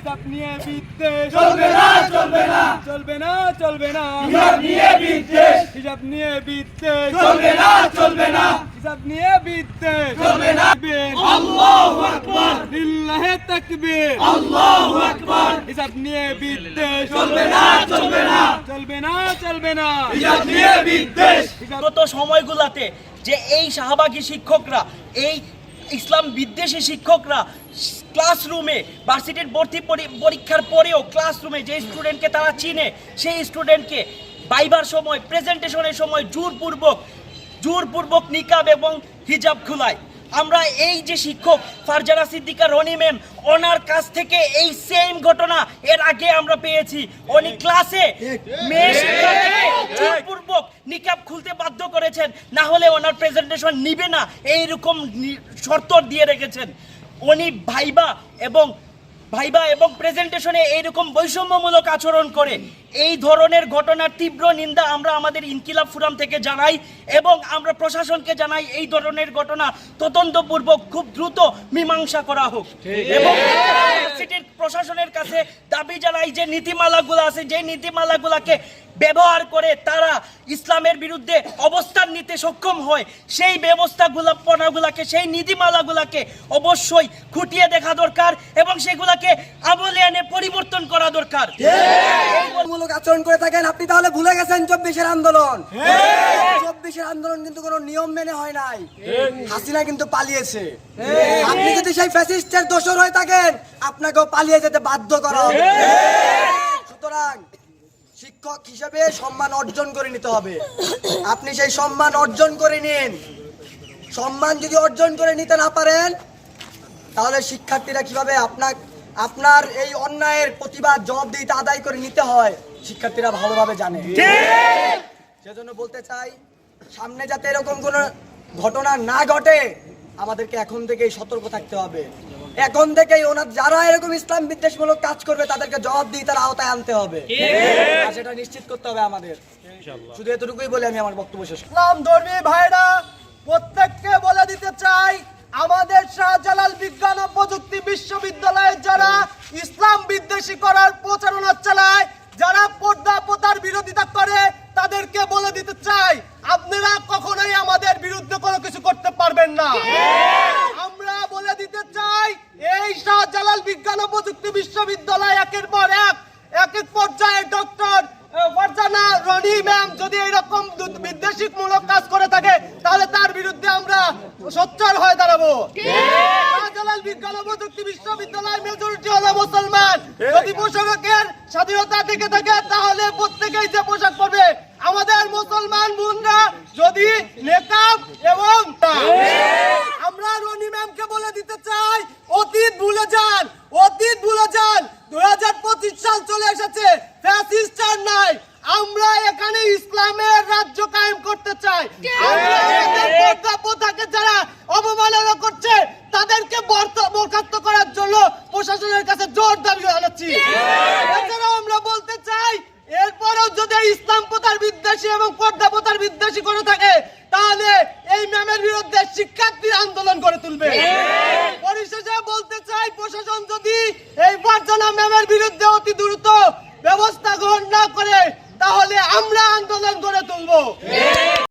হিসাব নিয়ে বিদ্বেষ। চলবে না চলবে না। চলবে না চলবে না। হিসাব নিয়ে বিদ্বেষ। হিসাব নিয়ে বিদ্বেষ। চলবে না চলবে না। হিসাব নিয়ে বিদ্বেষ। চলবে না। আল্লাহু আকবার। লিল্লাহে তাকবীর। আল্লাহু আকবার। হিসাব নিয়ে বিদ্বেষ। চলবে না চলবে না। চলবে না চলবে না। হিসাব নিয়ে বিদ্বেষ। বিগত সময়গুলোতে যে এই শাহবাগী শিক্ষকরা এই ইসলাম বিদ্বেষী শিক্ষকরা ক্লাসরুমে ভার্সিটির ভর্তি পরি- পরীক্ষার পরেও ক্লাসরুমে যে স্টুডেন্টকে তারা চিনে সেই স্টুডেন্টকে বাইবার সময় প্রেজেন্টেশনের সময় জোরপূর্বক জোরপূর্বক নিকাব এবং হিজাব খুলায়। আমরা এই যে শিক্ষক ফারজানা সিদ্দিকা রনি ম্যাম ওনার কাছ থেকে এই সেম ঘটনা এর আগে আমরা পেয়েছি। উনি ক্লাসে মেয়ে শিক্ষার্থীকে জোরপূর্বক নিকাব খুলতে বাধ্য করেছেন। না হলে ওনার প্রেজেন্টেশন নিবে না। এইরকম শর্ত দিয়ে রেখেছেন। উনি ভাইবা এবং ভাইবা এবং প্রেজেন্টেশনে এইরকম বৈষম্যমূলক আচরণ করে। এই ধরনের ঘটনার তীব্র নিন্দা আমরা আমাদের ইনকিলাব ফোরাম থেকে জানাই এবং আমরা প্রশাসনকে জানাই এই ধরনের ঘটনা তদন্তপূর্বক খুব দ্রুত মীমাংসা করা হোক। এবং সিটির প্রশাসনের কাছে দাবি জানাই যে নীতিমালাগুলো আছে যে নীতিমালাগুলোকে ব্যবহার করে তারা ইসলামের বিরুদ্ধে অবস্থান নিতে সক্ষম হয়, সেই ব্যবস্থাগুলো পনাগুলাকে, সেই নীতিমালাগুলোকে অবশ্যই খুঁটিয়ে দেখা দরকার এবং সেগুলোকে আমলে এনে পরিবর্তন করা দরকার। আচরণ করে থাকেন, আপনি তাহলে ভুলে গেছেন চব্বিশের আন্দোলন। চব্বিশের আন্দোলন কিন্তু কোনো নিয়ম মেনে হয় নাই। হাসিনা কিন্তু পালিয়েছে। আপনি যদি সেই ফ্যাসিস্টের দোষর হয়ে থাকেন, আপনাকেও পালিয়ে যেতে বাধ্য করা সুতরাং শিক্ষক হিসেবে সম্মান অর্জন করে নিতে হবে। আপনি সেই সম্মান অর্জন করে নিন। সম্মান যদি অর্জন করে নিতে না পারেন, তাহলে শিক্ষার্থীরা কীভাবে আপনার আপনার এই অন্যায়ের প্রতিবাদ, জবাবদিহিতা আদায় করে নিতে হয়, শিক্ষার্থীরা ভালোভাবে জানে। সেজন্য বলতে চাই, সামনে যাতে এরকম কোনো ঘটনা না ঘটে, আমাদেরকে এখন থেকেই সতর্ক থাকতে হবে। এখন থেকেই ওনার যারা এরকম ইসলাম বিদ্বেষমূলক কাজ করবে তাদেরকে জবাবদিহিতার আওতায় আনতে হবে। আর সেটা নিশ্চিত করতে হবে আমাদের। শুধু এতটুকুই বলে আমি আমার বক্তব্য শেষ। ইসলাম ধর্মী ভাইরা প্রত্যেককে বলে দিতে চাই আমাদের শাহজালাল বিজ্ঞান ও প্রযুক্তি বিশ্ববিদ্যালয়ের যারা ইসলাম বিদ্বেষী করার প্রচারণা চালায় যারা পর্দা প্রথার বিরোধিতা করে তাদেরকে বলে দিতে চাই আপনারা কখনোই আমাদের বিরুদ্ধে কোনো কিছু করতে পারবেন না আমরা বলে দিতে চাই এই শাহজালাল বিজ্ঞান ও প্রযুক্তি বিশ্ববিদ্যালয় একের পর এক এক এক পর্যায়ে ডক্টর ফারজানা রনি ম্যাম যদি এরকম দু- কাজ করে থাকে তাহলে তার বিরুদ্ধে আমরা সোচ্চার হয়ে দাঁড়াবো। শাহজালাল বিজ্ঞান ও প্রযুক্তি বিশ্ববিদ্যালয়ের মেজরিটি হলো মুসলমান যদি পোশাকের স্বাধীনতা থেকে থাকে তাহলে প্রত্যেকেই যে পোশাক পরবে। আমাদের মুসলমান বোনরা যদি নেকাব এবং আমরা রনি ম্যামকে বলে দিতে চাই অতীত ভুলে যান অতীত ভুলে যান দুই হাজার পঁচিশ সাল চলে এসেছে। ফ্যাসিস্ট নাই। আমরা এখানে ইসলামের রাজ্য কায়েম করতে চাই। প্রথাকে যারা অবমাননা করছে, তাদেরকে বরখাস্ত করার জন্য প্রশাসনের কাছে জোর দাবি জানাচ্ছি। এছাড়াও আমরা বলতে চাই, এরপরেও যদি ইসলাম প্রথার বিদ্বেষী এবং পর্দা প্রথার বিদ্বেষী করে থাকে, তাহলে এই ম্যামের বিরুদ্ধে শিক্ষার্থী আন্দোলন করে তুলবে। আলম ম্যামের বিরুদ্ধে অতি দ্রুত ব্যবস্থা গ্রহণ না করে তাহলে আমরা আন্দোলন গড়ে তুলব।